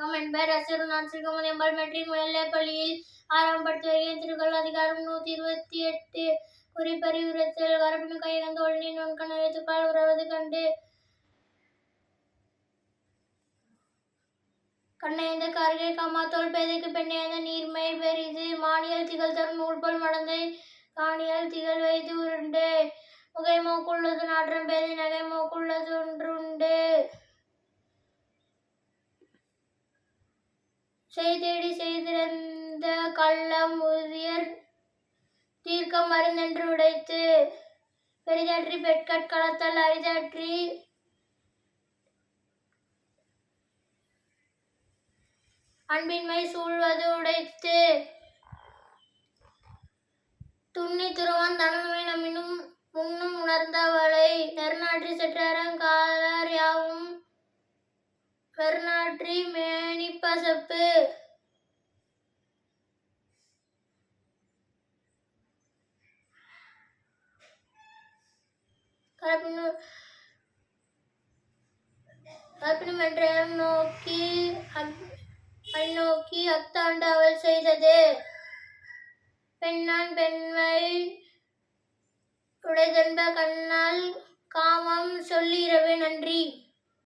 வணக்கம். என் பெயர் அசரு நான் சிறுகமதியம்பாள் மெட்ரிக் மேல்நிலைப் பள்ளியில் ஆறாம் படுத்து வருகிறேன். திருக்குறள் அதிகாரம் நூற்றி இருபத்தி எட்டு. குறிப்பறிவுறுத்தல் வரப்பினு கையகந்து ஒளினின் நுண்கண எழுத்துக்கள் உறவது கண்டு கண்ணையந்த கருகை கமாத்தோல் பேதைக்கு பெண்ணையந்த நீர்மை பெரிது மானியல் திகழ் தரும் நூல்போல் மடந்தை காணியல் திகழ் வைத்து உருண்டு. முகை மோக்குள்ளது நாற்றம் பேதை நகை ஒன்று உண்டு செய்தேடி செய்திருந்த கள்ளம் உதியர் தீர்க்கம் மருந்தென்று உடைத்து பெரிதற்றி பெட்கட்களத்தால் அரிதற்றி அன்பின்மை சூழ்வது உடைத்து துண்ணி துருவன் தனமை மேனிப்பசப்பு கலப்பினு கலப்பினும் என்ற நோக்கி நோக்கி அத்தாண்டு அவள் செய்தது. பெண்ணான் பெண்மை உடைதென்ப கண்ணால் காமம் சொல்லிரவே நன்றி.